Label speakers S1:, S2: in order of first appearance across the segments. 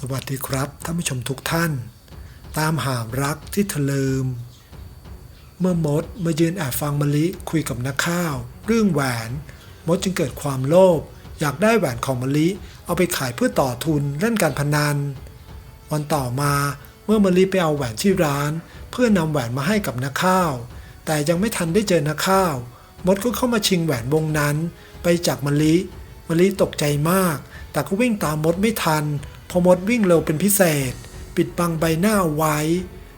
S1: สวัสดีครับท่านผู้ชมทุกท่าน ตามหารักที่เธอลืม เมื่อมดมายืนแอบฟังมะลิคุยกับนักข้าว เรื่องแหวน มดจึงเกิดความโลภอยากได้แหวนของมะลิ เอาไปขายเพื่อต่อทุนเล่นการพนัน วันต่อมาเมื่อมะลิไปเอาแหวนที่ร้าน เพื่อนำแหวนมาให้กับนักข้าว แต่ยังไม่ทันได้เจอนักข้าว มดก็เข้ามาชิงแหวนวงนั้น ไปจากมะลิมะลิตกใจมาก แต่ก็วิ่งตามมดไม่ทัน อมดวิ่งเร็วเป็นพิเศษ ปิดบังใบหน้าไว้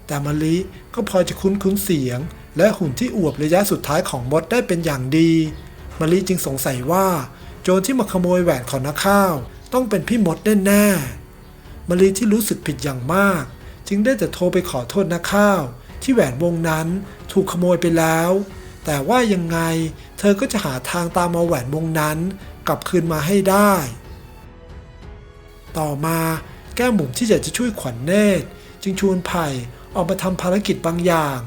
S1: แต่มะลิก็พอจะคุ้นคุ้นเสียง และหุ่นที่อวบระยะสุดท้ายของมดได้เป็นอย่างดีมะลิจึงสงสัยว่า โจรที่มาขโมยแหวนของนักข้าว ต้องเป็นพี่มดแน่ๆมะลิที่รู้สึกผิดอย่างมาก จึงได้แต่โทรไปขอโทษนักข้าว ที่แหวนวงนั้นถูกขโมยไปแล้ว แต่ว่ายังไงเธอก็จะหาทางตามเอาแหวนวงนั้น กลับคืนมาให้ได้ ต่อมาแก้มบุ๋มที่อยากจะช่วยขวัญเนตร จึงชวนไผ่ออกมาทำภารกิจบางอย่าง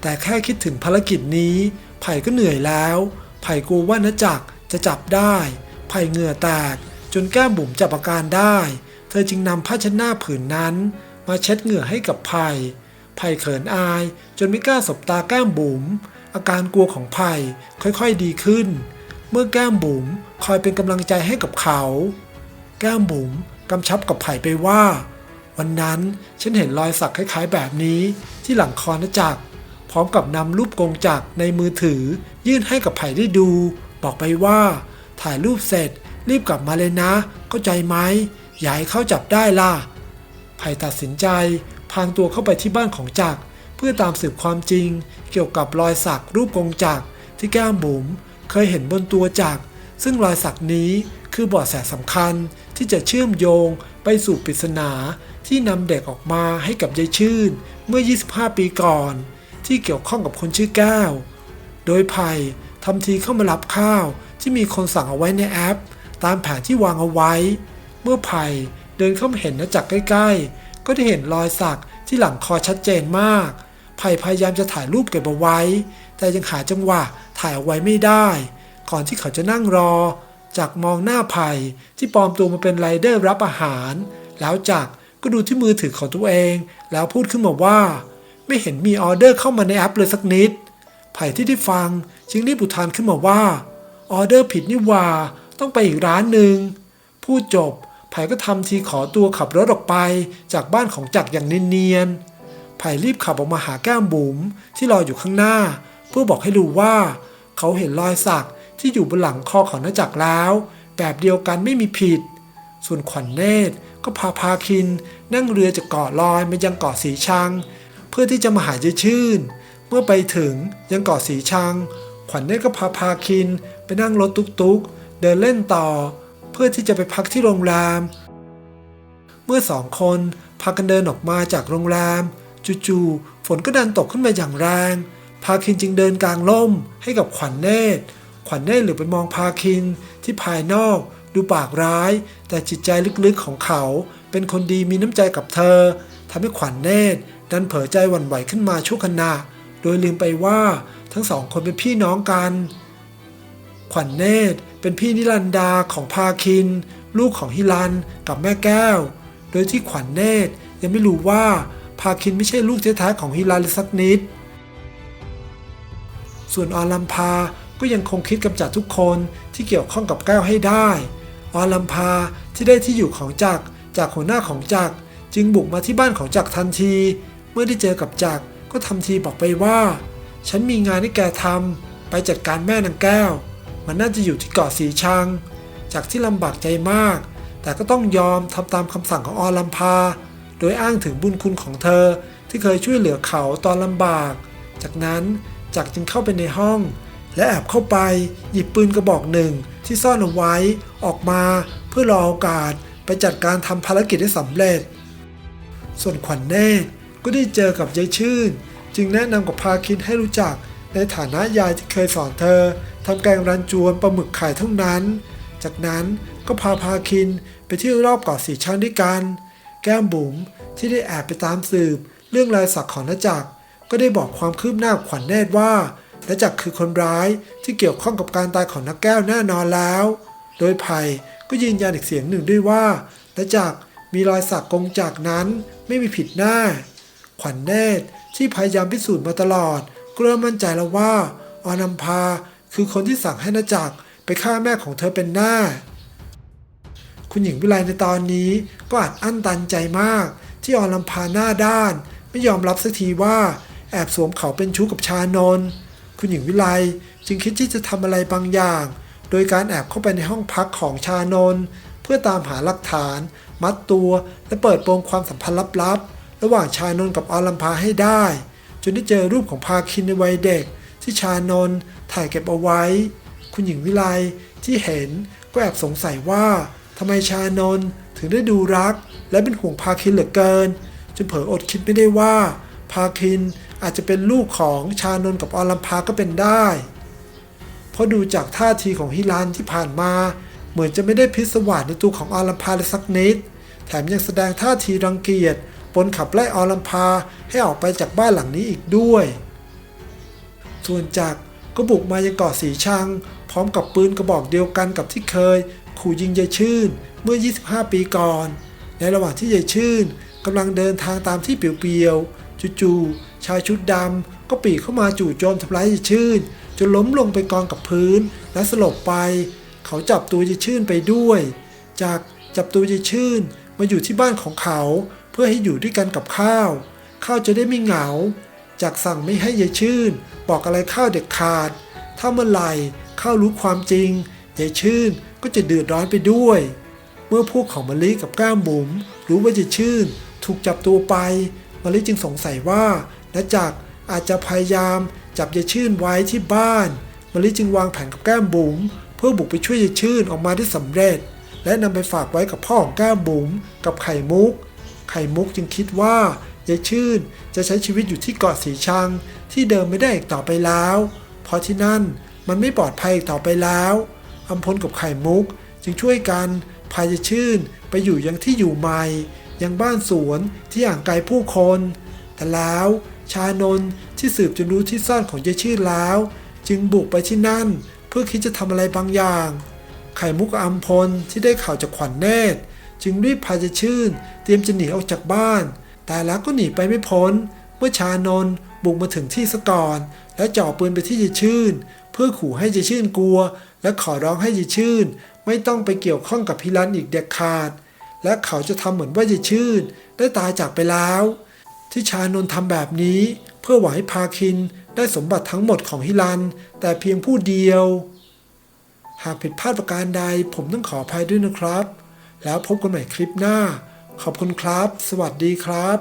S1: แต่แค่คิดถึงภารกิจนี้ ไผ่ก็เหนื่อยแล้ว ไผ่กลัวว่านจักรจะจับได้ ไผ่เหงื่อแตก จนแก้มบุ๋มจับอาการได้ เธอจึงนำผ้าเช็ดหน้าผืนนั้น มาเช็ดเหงื่อให้กับไผ่ไผ่เขินอาย จนไม่กล้าสบตาแก้มบุ๋มอาการกลัวของไผ่ค่อยๆดีขึ้น เมื่อแก้มบุ๋มคอยเป็นกำลังใจให้กับเขา แก้มบุ๋ม กำชับกับไผ่ไปว่า วันนั้นฉันเห็นรอยสักคล้าย ๆ แบบนี้ที่หลังคอนะจักรพร้อมกับนำรูปกงจักรในมือถือ ยื่นให้กับไผ่ได้ดู บอกไปว่า ถ่ายรูปเสร็จ รีบกลับมาเลยนะ เข้าใจไหมอย่าให้เขาจับได้ล่ะไผ่ตัดสินใจพางตัวเข้าไปที่บ้านของจักรเพื่อตามสืบความจริง เกี่ยวกับรอยสักรูปกงจักรที่แก้มบุ๋มเคยเห็นบนตัวจักรซึ่งรอยสักนี้คือเบาะแสสำคัญ ที่จะเชื่อมโยงไปสู่ปริศนาที่นำเด็กออกมาให้กับยายชื่น เมื่อ 25 ปีก่อน ที่เกี่ยวข้องกับคนชื่อแก้ว โดยไผ่ทำทีเข้ามารับข้าวที่มีคนสั่งเอาไว้ในแอป ตามแผนที่วางเอาไว้ เมื่อไผ่เดินเข้ามาเห็นนะจักรใกล้ๆ ก็ได้เห็นรอยสักที่หลังคอชัดเจนมากไผ่พยายามจะถ่ายรูปเก็บเอาไว้ แต่ยังหาจังหวะถ่ายเอาไว้ไม่ได้ ก่อนที่เขาจะนั่งรอ จากมองหน้าไผ่ที่ปลอมตัวมาเป็นไรเดอร์รับอาหาร แล้วจักก็ดูที่มือถือของตัวเอง แล้วพูดขึ้นมาว่า ไม่เห็นมีออเดอร์เข้ามาในแอปเลยสักนิด ไผ่ที่ได้ฟังจึงรีบอุทานขึ้นมาว่าออเดอร์ผิดนี่ว่าต้องไปอีกร้านหนึ่งพูดจบไผ่ก็ทำทีขอตัวขับรถออกไปจากบ้านของจักรอย่างเนียนๆไผ่รีบขับออกมาหาแก้มบุ๋มที่รออยู่ข้างหน้า เพื่อบอกให้รู้ว่า เขาเห็นรอยสัก ที่อยู่บนหลังคอของนาจักรแล้ว แบบเดียวกันไม่มีผิด ส่วนขวัญเนตรก็พาพาคิน นั่งเรือจากเกาะลอยมายังเกาะสีชัง เพื่อที่จะมาหาเจชื่น เมื่อไปถึงยังเกาะสีชัง ขวัญเนตรก็พาพาคิน ไปนั่งรถตุกๆ เดินเล่นต่อ เพื่อที่จะไปพักที่โรงแรม เมื่อสองคนพากันเดินออกมาจากโรงแรมจู่ๆฝนก็ดันตกขึ้นมาอย่างแรง พาคินจึงเดินกลางล่มให้กับขวัญเนตร ขวัญเนตรเหลือไปมองพาคินที่ภายนอก ดูปากร้าย แต่จิตใจลึกๆของเขา เป็นคนดีมีน้ำใจกับเธอทำให้ขวัญเนตรดันเผลอใจหวั่นไหวขึ้นมาชั่วขณะ โดยลืมไปว่าทั้งสองคนเป็นพี่น้องกัน ขวัญเนตรเป็นพี่นิรันดาของพาคิน ลูกของฮิรันกับแม่แก้ว โดยที่ขวัญเนตรยังไม่รู้ว่าพาคินไม่ใช่ลูกแท้ๆของฮิรันเลยสักนิด ส่วนอลัมพา ก็ยังคงคิดกำจัดทุกคนที่เกี่ยวข้องกับแก้วให้ได้ ออลัมพาที่ได้ที่อยู่ของจักรจากหัวหน้าของจักรจึงบุกมาที่บ้านของจักรทันที เมื่อได้เจอกับจักรก็ทำทีบอกไปว่า ฉันมีงานให้แกทำไปจัดการแม่นางแก้ว มันน่าจะอยู่ที่เกาะสีชัง จากที่ลำบากใจมาก แต่ก็ต้องยอมทำตามคำสั่งของอลัมพา โดยอ้างถึงบุญคุณของเธอที่เคยช่วยเหลือเขาตอนลำบาก จากนั้นจักรจึงเข้าไปในห้อง และแอบเข้าไปหยิบปืนกระบอกหนึ่งที่ซ่อนเอาไว้ออกมาเพื่อรอโอกาสไปจัดการทำภารกิจให้สำเร็จ ส่วนขวัญเนตรก็ได้เจอกับยายชื่น จึงแนะนำกับพาคินให้รู้จักในฐานะยายที่เคยสอนเธอทำแกงรันจวนปลาหมึกไข่เท่านั้น จากนั้นก็พาพาคินไปเที่ยวรอบเกาะสีชังด้วยกัน แก้มบุ๋มที่ได้แอบไปตามสืบ เรื่องรายสักของนจักรก็ได้บอกความคืบหน้าขวัญเนตรว่า และจักคือคนร้ายที่เกี่ยวข้องกับการตายของนักแก้วแน่นอนแล้ว โดยไผ่ก็ยืนยันอีกเสียงหนึ่งด้วยว่าและจักมีรอยสักกงจากนั้นไม่มีผิดหน้า ขวัญเนตรที่พยายามพิสูจน์มาตลอดก็เริ่มมั่นใจแล้วว่าอนัมพาคือคนที่สั่งให้นาจักรไปฆ่าแม่ของเธอเป็นหน้า คุณหญิงวิไลในตอนนี้ก็อัดอั้นตันใจมาก ที่อลัมพาหน้าด้าน ไม่ยอมรับสักทีว่า แอบสวมเขาเป็นชู้กับชานนท์ คุณหญิงวิไลจึงคิดที่จะทำอะไรบางอย่าง โดยการแอบเข้าไปในห้องพักของชานนท์เพื่อตามหาหลักฐาน มัดตัว และเปิดโปงความสัมพันธ์ลับๆ ระหว่างชานนท์กับอลัมพาให้ได้ จนได้เจอรูปของพาคินในวัยเด็ก ที่ชานนท์ถ่ายเก็บเอาไว้ คุณหญิงวิไลที่เห็นก็แอบสงสัยว่าทำไมชานนท์ถึงได้ดูรัก และเป็นห่วงพาคินเหลือเกินจนเผลออดคิดไม่ได้ว่า พาคิน อาจจะเป็นลูกของชานนกับอลัมพาก็เป็นได้ เพราะดูจากท่าทีของฮิรันที่ผ่านมา เหมือนจะไม่ได้พิศวาสในตัวของอลัมพาเลยสักนิด แถมยังแสดงท่าทีรังเกียจปนขับไล่อลัมพาให้ออกไปจากบ้านหลังนี้อีกด้วย ส่วนจักก็บุกมายังเกาะสีชัง พร้อมกับปืนกระบอกเดียวกันกับที่เคย ขู่ยิงยายชื่นเมื่อ 25 ปีก่อน ในระหว่างที่ยายชื่นกำลังเดินทางตามที่เปลี่ยวๆจู่ๆ ชายชุดดำก็ปีเข้ามาจู่โจมทำร้ายยายชื่น จนล้มลงไปกองกับพื้น และสลบไป เขาจับตัวยายชื่นไปด้วย จากจับตัวยายชื่นมาอยู่ที่บ้านของเขา เพื่อให้อยู่ด้วยกันกับข้าว ข้าวจะได้ไม่เหงา จากสั่งไม่ให้ยายชื่น บอกอะไรข้าวเด็ดขาด ถ้าเมื่อไหร่ข้าวรู้ความจริงยายชื่นก็จะเดือดร้อนไปด้วย เมื่อพวกของมะลิกับก้ามบุ๋มรู้ว่ายายชื่น ถูกจับตัวไปมะลิจึงสงสัยว่า ณจักอาจจะพยายามจับยายชื่นไว้ที่บ้านมะลิจึงวางแผนกับแก้มบุ๋มเพื่อบุกไปช่วยยายชื่นออกมาได้สำเร็จ และนำไปฝากไว้กับพ่อของแก้มบุ๋มกับไข่มุก ไข่มุกจึงคิดว่ายายชื่นจะใช้ชีวิตอยู่ที่เกาะสีชัง ที่เดิมไม่ได้อีกต่อไปแล้ว เพราะที่นั่นมันไม่ปลอดภัยอีกต่อไปแล้วอัมพลกับไข่มุกจึงช่วยกันพายายชื่นไปอยู่ยังที่อยู่ใหม่ ยังบ้านสวนที่ห่างไกลผู้คน แต่แล้ว ชานนท์ที่สืบจนรู้ที่ซ่อนของยายชื่นแล้ว จึงบุกไปที่นั่น เพื่อคิดจะทำอะไรบางอย่าง ไข่มุกอัมพลที่ได้ข่าวจากขวัญเนตร จึงรีบพายายชื่น เตรียมจะหนีออกจากบ้าน แต่แล้วก็หนีไปไม่พ้น เมื่อชานนท์บุกมาถึงที่ซะก่อน และจ่อปืนไปที่ยายชื่น เพื่อขู่ให้ยายชื่นกลัว และขอร้องให้ยายชื่น ไม่ต้องไปเกี่ยวข้องกับพิรันอีกเด็ดขาด และเขาจะทำเหมือนว่ายายชื่น ได้ตายจากไปแล้ว ที่ชานนท์ทำแบบนี้ เพื่อหวังให้พาคินได้สมบัติทั้งหมดของฮิลัน แต่เพียงผู้เดียว หากผิดพลาดประการใดผมต้องขออภัยด้วยนะครับ แล้วพบกันใหม่คลิปหน้า ขอบคุณครับ สวัสดีครับ